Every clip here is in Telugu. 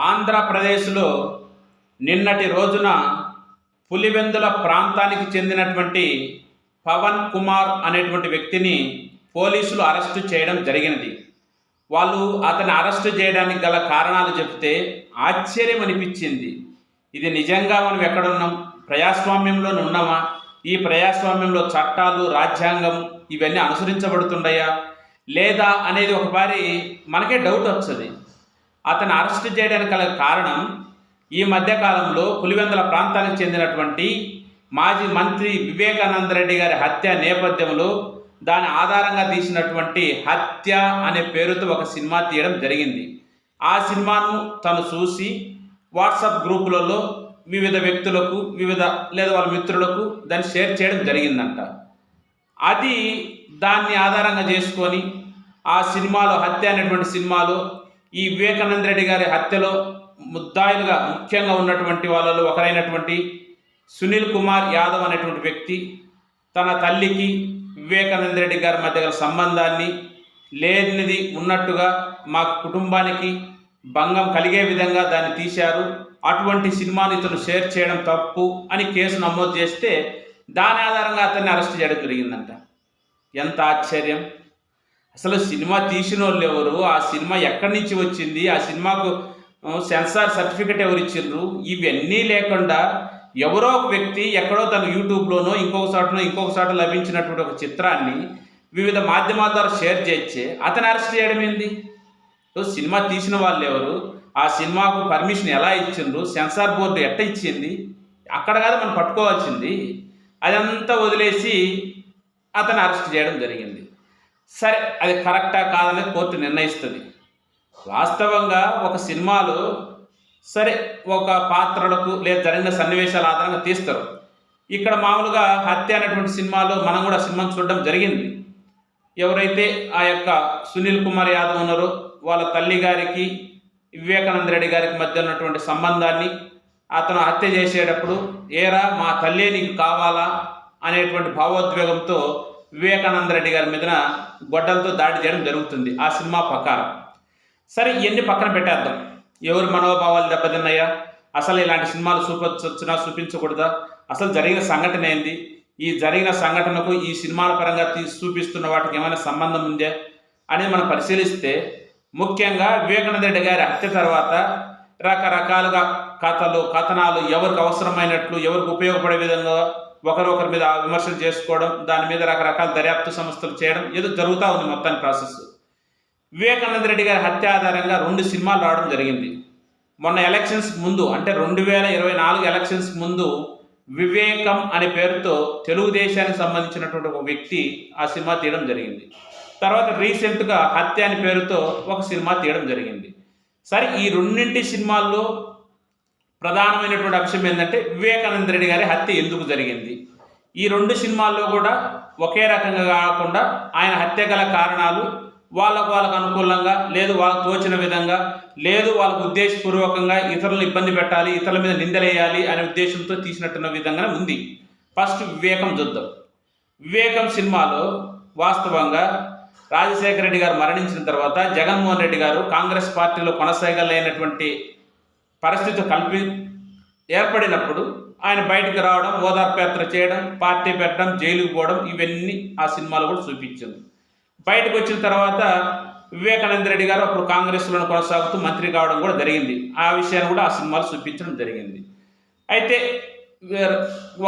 ఆంధ్రప్రదేశ్లో నిన్నటి రోజున పులివెందుల ప్రాంతానికి చెందినటువంటి పవన్ కుమార్ అనేటువంటి వ్యక్తిని పోలీసులు అరెస్టు చేయడం జరిగినది. వాళ్ళు అతన్ని అరెస్టు చేయడానికి గల కారణాలు చెప్తే ఆశ్చర్యం అనిపించింది. ఇది నిజంగా మనం ఎక్కడున్నాం? ప్రజాస్వామ్యంలో ఉన్నామా? ఈ ప్రజాస్వామ్యంలో చట్టాలు రాజ్యాంగం ఇవన్నీ అనుసరించబడుతున్నాయా లేదా అనేది ఒకసారి మనకే డౌట్ వస్తుంది. అతను అరెస్ట్ చేయడానికి గల కారణం ఈ మధ్యకాలంలో పులివెందుల ప్రాంతానికి చెందినటువంటి మాజీ మంత్రి వివేకానంద రెడ్డి గారి హత్య నేపథ్యంలో దాని ఆధారంగా తీసినటువంటి హత్య అనే పేరుతో ఒక సినిమా తీయడం జరిగింది. ఆ సినిమాను తను చూసి వాట్సాప్ గ్రూపులలో వివిధ వ్యక్తులకు వివిధ లేదా వాళ్ళ మిత్రులకు దాన్ని షేర్ చేయడం జరిగిందంట. అది దాన్ని ఆధారంగా చేసుకొని ఆ సినిమాలో హత్య అనేటువంటి సినిమాలో ఈ వివేకానంద రెడ్డి గారి హత్యలో ముద్దాయిలుగా ముఖ్యంగా ఉన్నటువంటి వాళ్ళలో ఒకరైనటువంటి సునీల్ కుమార్ యాదవ్ అనేటువంటి వ్యక్తి తన తల్లికి వివేకానంద రెడ్డి గారి మధ్య గల సంబంధాన్ని లేనిది ఉన్నట్టుగా మా కుటుంబానికి భంగం కలిగే విధంగా దాన్ని తీశారు. అటువంటి సినిమాని ఇతను షేర్ చేయడం తప్పు అని కేసు నమోదు చేస్తే దాని ఆధారంగా అతన్ని అరెస్ట్ చేయడం జరిగిందంట. ఎంత ఆశ్చర్యం! అసలు సినిమా తీసిన వాళ్ళు ఎవరు? ఆ సినిమా ఎక్కడి నుంచి వచ్చింది? ఆ సినిమాకు సెన్సార్ సర్టిఫికెట్ ఎవరు ఇచ్చిండ్రు? ఇవన్నీ లేకుండా ఎవరో ఒక వ్యక్తి ఎక్కడో తన యూట్యూబ్లోనో ఇంకొక చోటనో ఇంకొక చోట లభించినటువంటి ఒక చిత్రాన్ని వివిధ మాధ్యమాల ద్వారా షేర్ చేయొచ్చే అతను అరెస్ట్ చేయడం ఏంది? సినిమా తీసిన వాళ్ళు ఎవరు? ఆ సినిమాకు పర్మిషన్ ఎలా ఇచ్చిండ్రు? సెన్సార్ బోర్డు ఎట్ట ఇచ్చింది? అక్కడ కాదు మనం పట్టుకోవాల్సింది. అదంతా వదిలేసి అతను అరెస్ట్ చేయడం జరిగింది. సరే అది కరెక్టా కాదనేది కోర్టు నిర్ణయిస్తుంది. వాస్తవంగా ఒక సినిమాలో సరే ఒక పాత్రలకు లేదా జరిగిన సన్నివేశాల ఆధారంగా తీస్తారు. ఇక్కడ మామూలుగా హత్య అనేటువంటి సినిమాలో మనం కూడా సినిమాను చూడడం జరిగింది. ఎవరైతే ఆ యొక్క సునీల్ కుమార్ యాదవ్ ఉన్నారో వాళ్ళ తల్లి గారికి వివేకానంద రెడ్డి గారికి మధ్య ఉన్నటువంటి సంబంధాన్ని అతను హత్య చేసేటప్పుడు ఏరా మా తల్లే నీకు కావాలా? అనేటువంటి భావోద్వేగంతో వివేకానంద రెడ్డి గారి మీదన గొడ్డలతో దాడి చేయడం జరుగుతుంది. ఆ సినిమా ప్రకారం. సరే ఇవన్నీ పక్కన పెట్టేద్దాం. ఎవరి మనోభావాలు దెబ్బతిన్నాయా? అసలు ఇలాంటి సినిమాలు చూపించవచ్చునా చూపించకూడదా? అసలు జరిగిన సంఘటన ఏంది? ఈ జరిగిన సంఘటనకు ఈ సినిమాల పరంగా తీసి చూపిస్తున్న వాటికి ఏమైనా సంబంధం ఉందే? అనేది మనం పరిశీలిస్తే ముఖ్యంగా వివేకానంద రెడ్డి గారి హత్య తర్వాత రకరకాలుగా కథలు కథనాలు ఎవరికి అవసరమైనట్లు ఎవరికి ఉపయోగపడే విధంగా ఒకరొకరి మీద విమర్శలు చేసుకోవడం దాని మీద రకరకాల దర్యాప్తు సంస్థలు చేయడం ఏదో జరుగుతూ ఉంది మొత్తాన్ని ప్రాసెస్. వివేకానంద రెడ్డి గారి హత్య ఆధారంగా రెండు సినిమాలు రావడం జరిగింది. మొన్న ఎలక్షన్స్ ముందు అంటే రెండు వేల ఇరవై నాలుగు ఎలక్షన్స్ ముందు వివేకం అనే పేరుతో తెలుగుదేశానికి సంబంధించినటువంటి ఒక వ్యక్తి ఆ సినిమా తీయడం జరిగింది. తర్వాత రీసెంట్గా హత్య అనే పేరుతో ఒక సినిమా తీయడం జరిగింది. సరే ఈ రెండింటి సినిమాల్లో ప్రధానమైనటువంటి అంశం ఏంటంటే వివేకానంద రెడ్డి గారి హత్య ఎందుకు జరిగింది? ఈ రెండు సినిమాల్లో కూడా ఒకే రకంగా కాకుండా ఆయన హత్య గల కారణాలు వాళ్ళకు వాళ్ళకు అనుకూలంగా లేదు వాళ్ళకు తోచిన విధంగా లేదు వాళ్ళకు ఉద్దేశపూర్వకంగా ఇతరులను ఇబ్బంది పెట్టాలి ఇతరుల మీద నిందలేయాలి అనే ఉద్దేశంతో తీసినట్టున్న విధంగానే ఉంది. ఫస్ట్ వివేకం చూద్దాం. వివేకం సినిమాలో వాస్తవంగా రాజశేఖర రెడ్డి గారు మరణించిన తర్వాత జగన్మోహన్ రెడ్డి గారు కాంగ్రెస్ పార్టీలో కొనసాగలేనటువంటి పరిస్థితి కల్పి ఏర్పడినప్పుడు ఆయన బయటకు రావడం ఓదార్పు యాత్ర చేయడం పార్టీ పెట్టడం జైలుకు పోవడం ఇవన్నీ ఆ సినిమాలో కూడా చూపించింది. బయటకు వచ్చిన తర్వాత వివేకానంద రెడ్డి గారు అప్పుడు కాంగ్రెస్లో కొనసాగుతూ మంత్రి కావడం కూడా జరిగింది. ఆ విషయాన్ని కూడా ఆ సినిమాలు చూపించడం జరిగింది. అయితే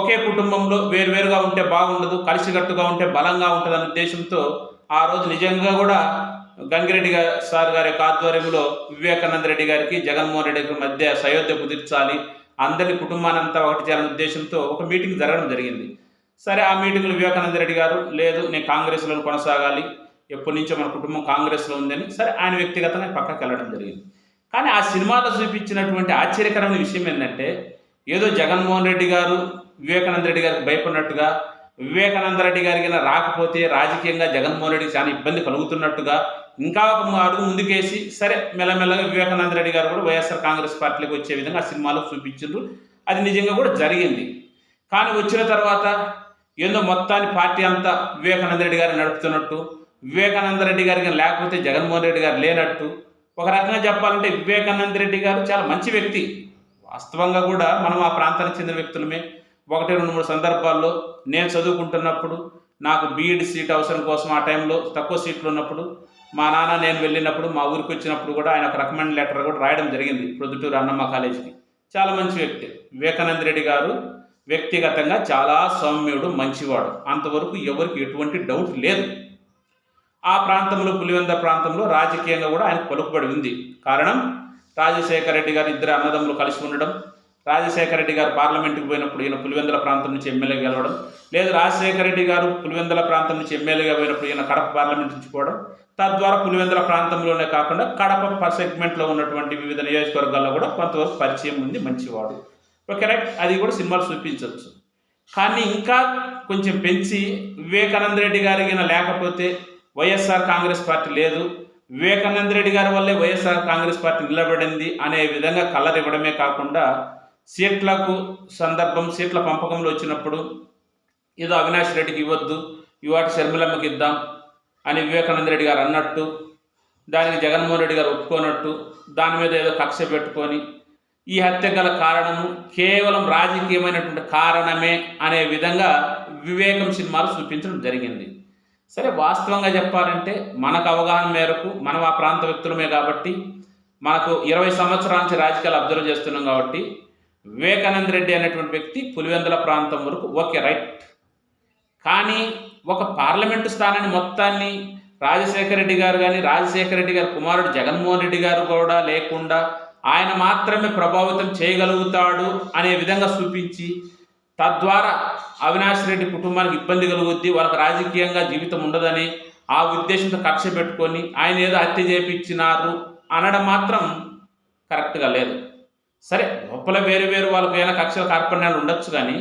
ఒకే కుటుంబంలో వేరువేరుగా ఉంటే బాగుండదు కలిసికట్టుగా ఉంటే బలంగా ఉంటుంది అనే ఉద్దేశంతో ఆ రోజు నిజంగా కూడా గంగిరెడ్డి గారు సార్ గారి యొక్క ఆధ్వర్యంలో వివేకానంద రెడ్డి గారికి జగన్మోహన్ రెడ్డి గారి మధ్య సయోధ్య కుదిర్చాలి. అందరి కుటుంబానంతా ఒకటి చేయాలనే ఉద్దేశంతో ఒక మీటింగ్ జరగడం జరిగింది. సరే ఆ మీటింగ్లో వివేకానంద రెడ్డి గారు లేదు నేను కాంగ్రెస్లో కొనసాగాలి. ఎప్పటి నుంచో మన కుటుంబం కాంగ్రెస్లో ఉందని సరే ఆయన వ్యక్తిగతంగా పక్కకి వెళ్ళడం జరిగింది. కానీ ఆ సినిమాలో చూపించినటువంటి ఆశ్చర్యకరమైన విషయం ఏంటంటే ఏదో జగన్మోహన్ రెడ్డి గారు వివేకానంద రెడ్డి గారికి భయపడినట్టుగా వివేకానంద రెడ్డి గారికి రాకపోతే రాజకీయంగా జగన్మోహన్ రెడ్డికి చాలా ఇబ్బంది కలుగుతున్నట్టుగా ఇంకా ఒక అడుగు ముందుకేసి సరే మెల్లమెల్లగా వివేకానంద రెడ్డి గారు కూడా వైఎస్ఆర్ కాంగ్రెస్ పార్టీలోకి వచ్చే విధంగా ఆ సినిమాలో చూపించారు అది నిజంగా కూడా జరిగింది. కానీ వచ్చిన తర్వాత ఏందో మొత్తాన్ని పార్టీ అంతా వివేకానంద రెడ్డి గారు నడుపుతున్నట్టు వివేకానంద రెడ్డి గారికి లేకపోతే జగన్మోహన్ రెడ్డి గారు లేనట్టు ఒక రకంగా చెప్పాలంటే వివేకానంద రెడ్డి గారు చాలా మంచి వ్యక్తి. వాస్తవంగా కూడా మనం ఆ ప్రాంతానికి చెందిన వ్యక్తులమే. ఒకటి రెండు మూడు సందర్భాల్లో నేను చదువుకుంటున్నప్పుడు నాకు బీఈడి సీట్ అవసరం కోసం ఆ టైంలో తక్కువ సీట్లు ఉన్నప్పుడు మా నాన్న నేను వెళ్ళినప్పుడు మా ఊరికి వచ్చినప్పుడు కూడా ఆయన ఒక రికమెండ్ లెటర్ కూడా రాయడం జరిగింది ప్రొద్దుటూరు అన్నమ్మ కాలేజీకి. చాలా మంచి వ్యక్తి. వివేకానంద రెడ్డి గారు వ్యక్తిగతంగా చాలా సౌమ్యుడు మంచివాడు. అంతవరకు ఎవరికి ఎటువంటి డౌట్ లేదు. ఆ ప్రాంతంలో పులివెంద ప్రాంతంలో రాజకీయంగా కూడా ఆయన పలుకుబడి ఉంది. కారణం రాజశేఖర రెడ్డి గారు ఇద్దరు అన్నదమ్ములు కలిసి ఉండడం రాజశేఖర రెడ్డి గారు పార్లమెంటుకు పోయినప్పుడు ఈయన పులివెందుల ప్రాంతం నుంచి ఎమ్మెల్యే గెలవడం లేదు రాజశేఖర రెడ్డి గారు పులివెందుల ప్రాంతం నుంచి ఎమ్మెల్యేగా పోయినప్పుడు ఈయన కడప పార్లమెంట్ నుంచి పోవడం తద్వారా పులివెందుల ప్రాంతంలోనే కాకుండా కడప సెగ్మెంట్లో ఉన్నటువంటి వివిధ నియోజకవర్గాల్లో కూడా కొంతవరకు పరిచయం ఉంది మంచివాడు. Okay right? అది కూడా సినిమాలు చూపించవచ్చు. కానీ ఇంకా కొంచెం పెంచి వివేకానంద రెడ్డి గారికి లేకపోతే వైఎస్ఆర్ కాంగ్రెస్ పార్టీ లేదు వివేకానంద రెడ్డి గారి వల్లే వైఎస్ఆర్ కాంగ్రెస్ పార్టీ నిలబడింది అనే విధంగా కలర్ ఇవ్వడమే కాకుండా సీట్లకు సందర్భం సీట్ల పంపకంలో వచ్చినప్పుడు ఏదో అవినాష్ రెడ్డికి ఇవ్వద్దు ఇవాటి షర్మిలమ్మకి ఇద్దాం అని వివేకానంద రెడ్డి గారు అన్నట్టు దానికి జగన్మోహన్ రెడ్డి గారు ఒప్పుకోనట్టు దాని మీద ఏదో కక్ష పెట్టుకొని ఈ హత్య గల కారణము కేవలం రాజకీయమైనటువంటి కారణమే అనే విధంగా వివేకం సినిమాలు చూపించడం జరిగింది. సరే వాస్తవంగా చెప్పాలంటే మనకు అవగాహన మేరకు మనం ఆ ప్రాంత వ్యక్తులమే కాబట్టి మనకు ఇరవై సంవత్సరాల నుంచి రాజకీయాలు అబ్జర్వ్ చేస్తున్నాం కాబట్టి వివేకానంద రెడ్డి అనేటువంటి వ్యక్తి పులివెందుల ప్రాంతం వరకు ఓకే రైట్. కానీ ఒక పార్లమెంటు స్థానాన్ని మొత్తాన్ని రాజశేఖర రెడ్డి గారు కానీ రాజశేఖర రెడ్డి గారి కుమారుడు జగన్మోహన్ రెడ్డి గారు కూడా లేకుండా ఆయన మాత్రమే ప్రభావితం చేయగలుగుతాడు అనే విధంగా చూపించి తద్వారా అవినాష్ రెడ్డి కుటుంబానికి ఇబ్బంది కలుగుద్ది వాళ్ళకి రాజకీయంగా జీవితం ఉండదని ఆ ఉద్దేశంతో కక్ష పెట్టుకొని ఆయన ఏదో హత్య చేపించినారు అనడం మాత్రం కరెక్ట్గా లేదు. సరే లోపల వేరు వేరు వాళ్ళకి ఏమైనా కక్షల కార్పణ్యాలు ఉండొచ్చు కానీ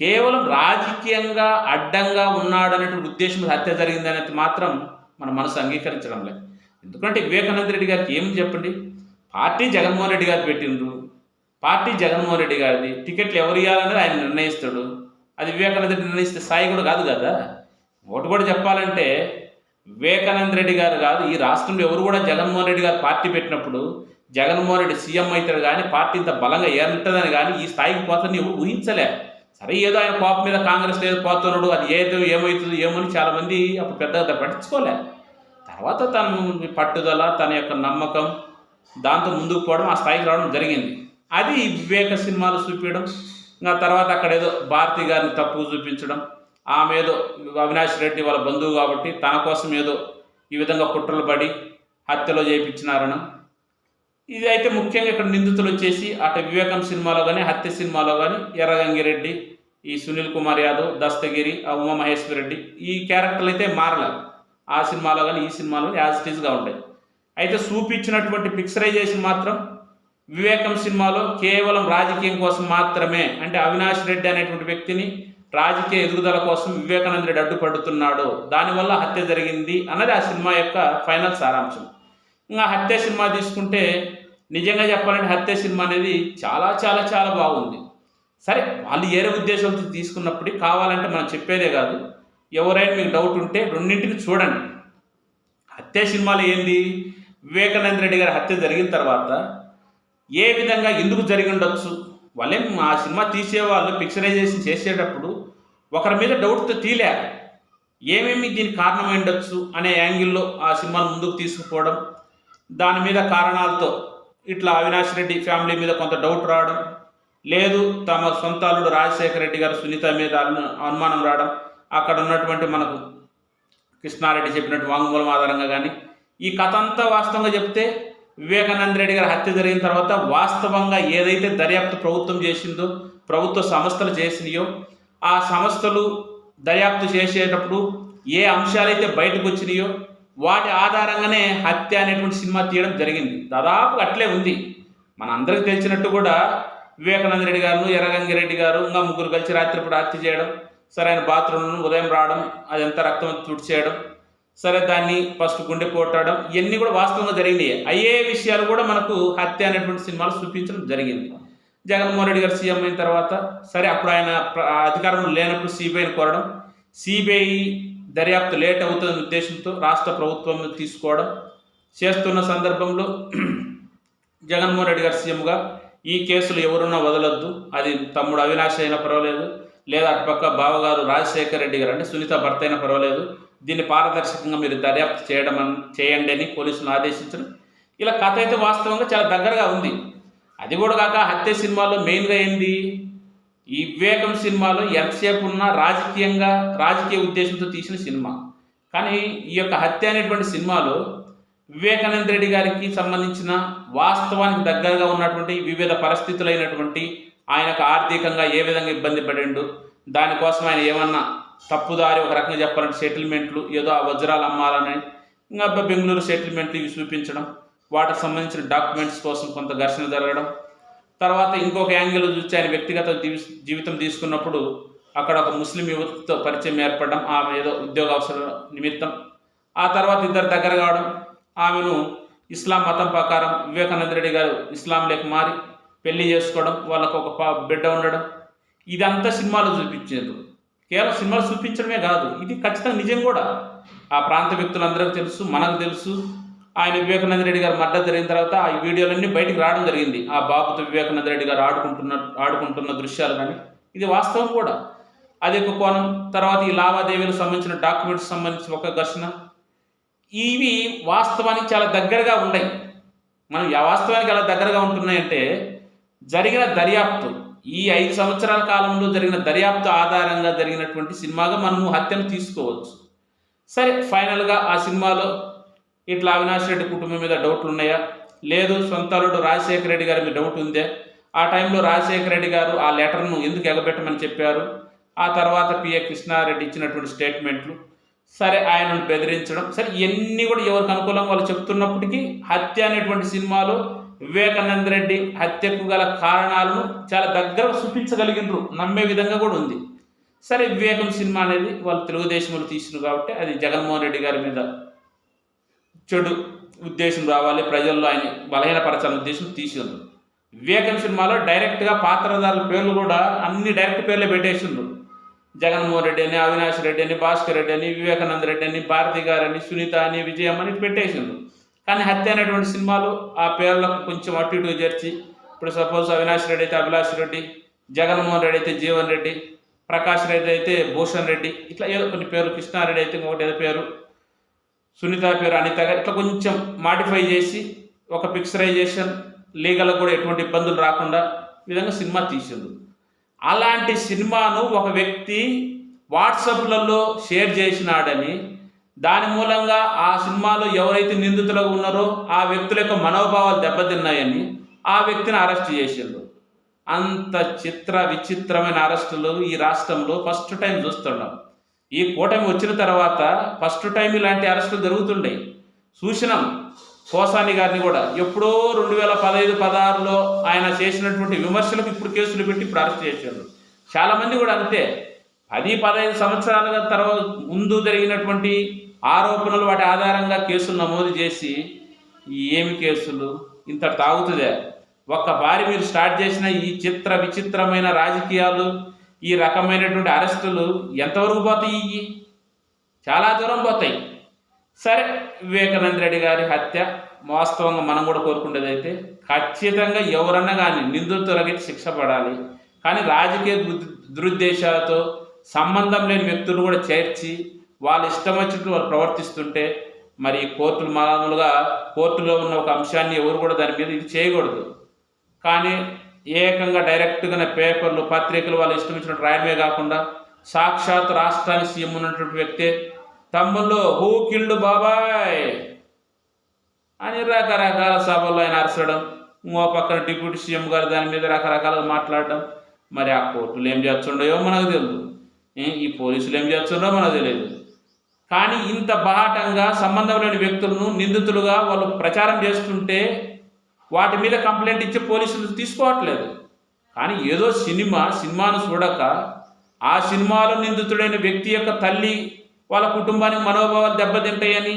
కేవలం రాజకీయంగా అడ్డంగా ఉన్నాడు అనేటువంటి ఉద్దేశం హత్య జరిగింది అనేది మాత్రం మన మనసు అంగీకరించడం లేదు. ఎందుకంటే వివేకానంద రెడ్డి గారికి ఏం చెప్పండి? పార్టీ జగన్మోహన్ రెడ్డి గారు పెట్టిండ్రు. పార్టీ జగన్మోహన్ రెడ్డి గారిది. టికెట్లు ఎవరు ఇవ్వాలనేది ఆయన నిర్ణయిస్తాడు. అది వివేకానంద రెడ్డి నిర్ణయిస్తే స్థాయి కూడా కాదు కదా? ఒకటి కూడా చెప్పాలంటే వివేకానంద రెడ్డి గారు కాదు ఈ రాష్ట్రంలో ఎవరు కూడా జగన్మోహన్ రెడ్డి గారు పార్టీ పెట్టినప్పుడు జగన్మోహన్ రెడ్డి సీఎం అవుతాడు కానీ పార్టీ ఇంత బలంగా ఏర్తుందని కానీ ఈ స్థాయికి పోతుందని ఎవరు ఊహించలే. సరే ఏదో ఆయన కోపం మీద కాంగ్రెస్ లేదు పోతున్నాడు అది ఏదో ఏమవుతుంది ఏమని చాలామంది అప్పుడు పెద్దగా పట్టించుకోలే. తర్వాత తన పట్టుదల తన యొక్క నమ్మకం దాంతో ముందుకు పోవడం ఆ స్థాయికి రావడం జరిగింది. అది వివేక సినిమాలు చూపించడం ఇంకా తర్వాత అక్కడ ఏదో భారతి గారిని తప్పు చూపించడం ఆమె ఏదో అవినాష్ రెడ్డి వాళ్ళ బంధువు కాబట్టి తన కోసం ఏదో ఈ విధంగా కుట్రలు పడి హత్యలో చేయించినారనం ఇది అయితే ముఖ్యంగా ఇక్కడ నిందితులు వచ్చేసి అటు వివేకం సినిమాలో కానీ హత్య సినిమాలో కానీ ఎర్రగంగిరెడ్డి ఈ సునీల్ కుమార్ యాదవ్ దస్తగిరి ఆ ఉమామహేశ్వర రెడ్డి ఈ క్యారెక్టర్లు అయితే మారలేదు ఆ సినిమాలో కానీ ఈ సినిమాలో యాజ్ ఇట్ ఉంటాయి. అయితే చూపించినటువంటి పిక్చరైజేషన్ మాత్రం వివేకం సినిమాలో కేవలం రాజకీయం కోసం మాత్రమే. అంటే అవినాష్ రెడ్డి అనేటువంటి వ్యక్తిని రాజకీయ ఎదుగుదల కోసం వివేకానంద రెడ్డి అడ్డుపడుతున్నాడు. దానివల్ల హత్య జరిగింది అన్నది ఆ సినిమా యొక్క ఫైనల్ సారాంశం. ఇంకా హత్య సినిమా తీసుకుంటే నిజంగా చెప్పాలంటే హత్య సినిమా అనేది చాలా చాలా చాలా బాగుంది. సరే వాళ్ళు ఏరే ఉద్దేశంతో తీసుకున్నప్పుడు కావాలంటే మనం చెప్పేదే కాదు. ఎవరైనా మీకు డౌట్ ఉంటే రెండింటిని చూడండి. హత్య సినిమాలు ఏంది? వివేకానంద రెడ్డి గారి హత్య జరిగిన తర్వాత ఏ విధంగా ఎందుకు జరిగి ఉండొచ్చు? వాళ్ళేం ఆ సినిమా తీసేవాళ్ళు పిక్చరైజేషన్ చేసేటప్పుడు ఒకరి మీద డౌట్తో తీలే ఏమేమి దీనికి కారణమై ఉండొచ్చు అనే యాంగిల్లో ఆ సినిమాను ముందుకు తీసుకుపోవడం దాని మీద కారణాలతో ఇట్లా అవినాష్ రెడ్డి ఫ్యామిలీ మీద కొంత డౌట్ రావడం లేదు తమ సొంత అల్లుడు రాజశేఖర రెడ్డి గారు సునీత మీద అను- అనుమానం రావడం అక్కడ ఉన్నటువంటి మనకు కృష్ణారెడ్డి చెప్పినట్టు వాంగ్మూలం ఆధారంగా కానీ ఈ కథ అంతా వాస్తవంగా చెప్తే వివేకానంద రెడ్డి గారి హత్య జరిగిన తర్వాత వాస్తవంగా ఏదైతే దర్యాప్తు ప్రభుత్వం చేసిందో ప్రభుత్వ సంస్థలు చేసినాయో ఆ సంస్థలు దర్యాప్తు చేసేటప్పుడు ఏ అంశాలైతే బయటకు వచ్చినాయో వాటి ఆధారంగానే హత్య అనేటువంటి సినిమా తీయడం జరిగింది. దాదాపు అట్లే ఉంది. మన అందరికి తెలిసినట్టు కూడా వివేకానంద రెడ్డి గారు ఎర్రగంగిరెడ్డి గారు ఇంకా ముగ్గురు కలిసి రాత్రిపూట హత్య చేయడం సరే ఆయన ఉదయం రావడం అదంతా రక్తం తుడిచేయడం సరే దాన్ని ఫస్ట్ గుండె కొట్టడం ఇవన్నీ కూడా వాస్తవంగా జరిగినాయి. అయ్యే విషయాలు కూడా మనకు హత్య అనేటువంటి సినిమాలు చూపించడం జరిగింది. జగన్మోహన్ రెడ్డి గారు సీఎం అయిన తర్వాత సరే అప్పుడు ఆయన అధికారంలో లేనప్పుడు సిబిఐని కోరడం సిబిఐ దర్యాప్తు లేట్ అవుతుందనే ఉద్దేశంతో రాష్ట్ర ప్రభుత్వం తీసుకోవడం చేస్తున్న సందర్భంలో జగన్మోహన్ రెడ్డి గారు సీఎంగా ఈ కేసులు ఎవరున్నా వదలొద్దు. అది తమ్ముడు అవినాష్ అయినా పర్వాలేదు. లేదా అటుపక్క బావగారు రాజశేఖర్ రెడ్డి గారు అంటే సునీత భర్త అయినా పర్వాలేదు. దీన్ని పారదర్శకంగా మీరు దర్యాప్తు చేయడం చేయండి అని పోలీసులను ఆదేశించడం. ఇలా కథ అయితే వాస్తవంగా చాలా దగ్గరగా ఉంది. అది కూడా కాక హత్య సినిమాలో మెయిన్గా ఏంది? ఈ వివేకం సినిమాలో ఎంతసేపు ఉన్నా రాజకీయంగా రాజకీయ ఉద్దేశంతో తీసిన సినిమా. కానీ ఈ యొక్క హత్య అనేటువంటి సినిమాలో వివేకానంద రెడ్డి గారికి సంబంధించిన వాస్తవానికి దగ్గరగా ఉన్నటువంటి వివిధ పరిస్థితులైనటువంటి ఆయనకు ఆర్థికంగా ఏ విధంగా ఇబ్బంది పడిండు దానికోసం ఆయన ఏమన్నా తప్పుదారి ఒక రకంగా చెప్పాలంటే సెటిల్మెంట్లు ఏదో ఆ వజ్రాలు అమ్మాలని ఇంకా బెంగళూరు సెటిల్మెంట్లు ఇవి చూపించడం వాటికి సంబంధించిన డాక్యుమెంట్స్ కోసం కొంత ఘర్షణ జరగడం తర్వాత ఇంకొక యాంగిల్ చూసి ఆయన వ్యక్తిగత జీవి- జీవితం తీసుకున్నప్పుడు అక్కడ ఒక ముస్లిం యువతితో పరిచయం ఏర్పడడం ఆమె ఏదో ఉద్యోగ అవసరం నిమిత్తం. ఆ తర్వాత ఇద్దరు దగ్గర కావడం ఆమెను ఇస్లాం మతం ప్రకారం వివేకానంద రెడ్డి గారు ఇస్లాంలోకి మారి పెళ్ళి చేసుకోవడం వాళ్ళకు ఒక పా- బిడ్డ ఉండడం. ఇదంతా సినిమాలో చూపించారు కేవలం సినిమాలు చూపించడమే కాదు ఇది ఖచ్చితంగా నిజం కూడా. ఆ ప్రాంత వ్యక్తులందరికీ తెలుసు మనకు తెలుసు. ఆయన వివేకానంద రెడ్డి గారు మద్దతు జరిగిన తర్వాత ఆ వీడియోలన్నీ బయటికి రావడం జరిగింది. ఆ బాబుతో వివేకానంద రెడ్డి గారు ఆడుకుంటున్న ఆడుకుంటున్న దృశ్యాలు కానీ ఇది వాస్తవం కూడా. అది ఒక కోణం. తర్వాత ఈ లావాదేవీలకు సంబంధించిన డాక్యుమెంట్స్ సంబంధించిన ఒక ఘర్షణ. ఇవి వాస్తవానికి చాలా దగ్గరగా ఉన్నాయి. మనం ఆ వాస్తవానికి ఎలా దగ్గరగా ఉంటున్నాయంటే జరిగిన దర్యాప్తు ఈ ఐదు సంవత్సరాల కాలంలో జరిగిన దర్యాప్తు ఆధారంగా జరిగినటువంటి సినిమాగా మనము హత్యను తీసుకోవచ్చు. సరే ఫైనల్గా ఆ సినిమాలో ఇట్లా అవినాష్ రెడ్డి కుటుంబం మీద డౌట్లు ఉన్నాయా? లేదు సొంత అల్లుడు రాజశేఖర రెడ్డి గారి మీద డౌట్ ఉందే? ఆ టైంలో రాజశేఖర రెడ్డి గారు ఆ లెటర్ను ఎందుకు ఎగబెట్టమని చెప్పారు? ఆ తర్వాత పిఏ కృష్ణారెడ్డి ఇచ్చినటువంటి స్టేట్మెంట్లు. సరే ఆయనను బెదిరించడం. సరే ఇవన్నీ కూడా ఎవరికి అనుకూలంగా వాళ్ళు చెప్తున్నప్పటికీ హత్య అనేటువంటి సినిమాలో వివేకానంద రెడ్డి హత్యకు గల కారణాలను చాలా దగ్గరగా చూపించగలిగినరు. నమ్మే విధంగా కూడా ఉంది. సరే వివేకం సినిమా అనేది వాళ్ళు తెలుగుదేశంలో తీసినారు కాబట్టి అది జగన్మోహన్ రెడ్డి గారి మీద చెడు ఉద్దేశం రావాలి ప్రజల్లో ఆయన బలహీనపరచాలని ఉద్దేశం తీసిండు వివేకం సినిమాలో డైరెక్ట్గా పాత్రధారుల పేర్లు కూడా అన్ని డైరెక్ట్ పేర్లే పెట్టేసిండ్రు. జగన్మోహన్ రెడ్డి అని అవినాష్ రెడ్డి అని భాస్కర్ రెడ్డి అని వివేకానంద రెడ్డి అని భారతి గారు అని సునీత అని విజయమ్మ అని పెట్టేసిండు పెట్టేసిండ్రు. కానీ హత్య అనేటువంటి సినిమాలు ఆ పేర్లకు కొంచెం అటు ఇటు చేర్చి ఇప్పుడు సపోజ్ అవినాష్ రెడ్డి అయితే అభిలాష్ రెడ్డి జగన్మోహన్ రెడ్డి అయితే జీవన్ రెడ్డి ప్రకాష్ రెడ్డి అయితే భూషణ్ రెడ్డి ఇట్లా ఏదో కొన్ని పేరు కృష్ణారెడ్డి అయితే ఇంకొకటి ఏదో పేరు సునీత పేరు అనిత గారు ఇట్లా కొంచెం మాడిఫై చేసి ఒక పిక్చరైజేషన్ లీగల్ కూడా ఎటువంటి ఇబ్బందులు రాకుండా విధంగా సినిమా తీసిండు. అలాంటి సినిమాను ఒక వ్యక్తి వాట్సాప్లలో షేర్ చేసినాడని దాని మూలంగా ఆ సినిమాలో ఎవరైతే నిందితులుగా ఉన్నారో ఆ వ్యక్తుల యొక్క మనోభావాలు దెబ్బతిన్నాయని ఆ వ్యక్తిని అరెస్ట్ చేసిండు. అంత చిత్ర విచిత్రమైన అరెస్టులు ఈ రాష్ట్రంలో ఫస్ట్ టైం చూస్తున్నాం ఈ కూటమి వచ్చిన తర్వాత ఫస్ట్ టైం ఇలాంటి అరెస్టులు జరుగుతుండే. చూసినాం కోసాని గారిని కూడా. ఎప్పుడో రెండు వేల పదహైదు పదహారులో ఆయన చేసినటువంటి విమర్శలకు ఇప్పుడు కేసులు పెట్టి ఇప్పుడు అరెస్ట్ చేశారు. చాలామంది కూడా అంతే. పది పదహైదు సంవత్సరాలుగా తర్వాత ముందు జరిగినటువంటి ఆరోపణలు వాటి ఆధారంగా కేసులు నమోదు చేసి ఏమి కేసులు? ఇంత తాగుతుందే. ఒక్క బారి మీరు స్టార్ట్ చేసిన ఈ చిత్ర విచిత్రమైన రాజకీయాలు ఈ రకమైనటువంటి అరెస్టులు ఎంతవరకు పోతాయి? ఇవి? చాలా దూరం పోతాయి. సరే వివేకానంద రెడ్డి గారి హత్య వాస్తవంగా మనం కూడా కోరుకునేది అయితే ఖచ్చితంగా ఎవరన్నా కానీ నిందితులకి శిక్ష పడాలి. కానీ రాజకీయ దురుద్దేశాలతో సంబంధం లేని వ్యక్తులు కూడా చేర్చి వాళ్ళు ఇష్టం వచ్చినట్టు వాళ్ళు ప్రవర్తిస్తుంటే మరి కోర్టులు మామూలుగా కోర్టులో ఉన్న ఒక అంశాన్ని ఎవరు కూడా దాని మీద ఇది చేయకూడదు. కానీ ఏకంగా డైరెక్ట్గానే పేపర్లు పత్రికలు వాళ్ళు ఇష్టం ఇచ్చినట్టు రాయడమే కాకుండా సాక్షాత్ రాష్ట్రానికి సీఎం ఉన్నటువంటి వ్యక్తే తమ్ముళ్ళు హూ కిల్డ్ బాబాయ్? అని రకరకాల సభల్లో ఆయన అరచడం ఇంకో పక్కన డిప్యూటీ సీఎం గారు దాని మీద రకరకాలుగా మాట్లాడడం. మరి ఆ కోర్టులు ఏం చేస్తుండయో మనకు తెలియదు ఈ పోలీసులు ఏం చేస్తుండో మనకు తెలియదు కానీ ఇంత బాహటంగా సంబంధం లేని వ్యక్తులను నిందితులుగా వాళ్ళు ప్రచారం చేస్తుంటే వాటి మీద కంప్లైంట్ ఇచ్చే పోలీసులు తీసుకోవట్లేదు. కానీ ఏదో సినిమా సినిమాను చూడక ఆ సినిమాలో నిందితుడైన వ్యక్తి యొక్క తల్లి వాళ్ళ కుటుంబానికి మనోభావాలు దెబ్బతింటాయని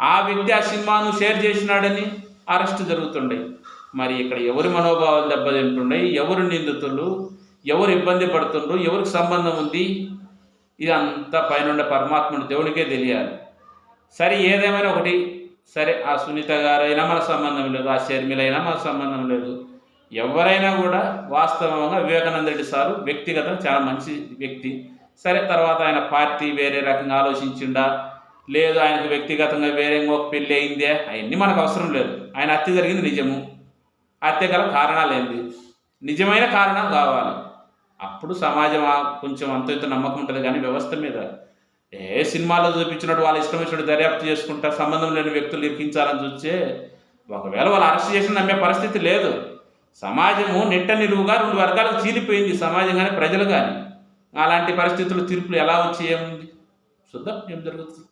ఆ వ్యక్తి ఆ సినిమాను షేర్ చేసినాడని అరెస్ట్ జరుగుతుండే. మరి ఇక్కడ ఎవరి మనోభావాలు దెబ్బతింటుండే ఎవరు నిందితులు ఎవరు ఇబ్బంది పడుతుండ్రు ఎవరికి సంబంధం ఉంది ఇది అంతా పైన పరమాత్ముడు దేవునికే తెలియాలి. సరే ఏదేమైనా ఒకటి సరే ఆ సునీత గారైనా మన సంబంధం లేదు ఆ షర్మిలైనా మన సంబంధం లేదు. ఎవరైనా కూడా వాస్తవంగా వివేకానంద రెడ్డి సారు వ్యక్తిగతం చాలా మంచి వ్యక్తి. సరే తర్వాత ఆయన పార్టీ వేరే రకంగా ఆలోచించిండా? లేదు ఆయనకు వ్యక్తిగతంగా వేరే ఇంకొక పెళ్ళి అయిందే? అవన్నీ మనకు అవసరం లేదు. ఆయన హత్య జరిగింది నిజము. హత్య గల కారణాలు ఏంది? నిజమైన కారణాలు కావాలి. అప్పుడు సమాజం కొంచెం అంత ఇంత నమ్మకం ఉంటుంది కానీ వ్యవస్థ మీద ఏ సినిమాలో చూపించినట్టు వాళ్ళు ఇష్టం వచ్చినట్టు దర్యాప్తు చేసుకుంటా సంబంధం లేని వ్యక్తులు ఇరికించాలని చూస్తే ఒకవేళ వాళ్ళు అరెస్ట్ చేసిన నమ్మే పరిస్థితి లేదు. సమాజము నిట్ట నిలువుగా రెండు వర్గాలకు చీలిపోయింది. సమాజం కానీ ప్రజలు కానీ అలాంటి పరిస్థితులు తీర్పులు ఎలా వచ్చి ఏముంది? చూద్దాం ఏం జరుగుతుంది.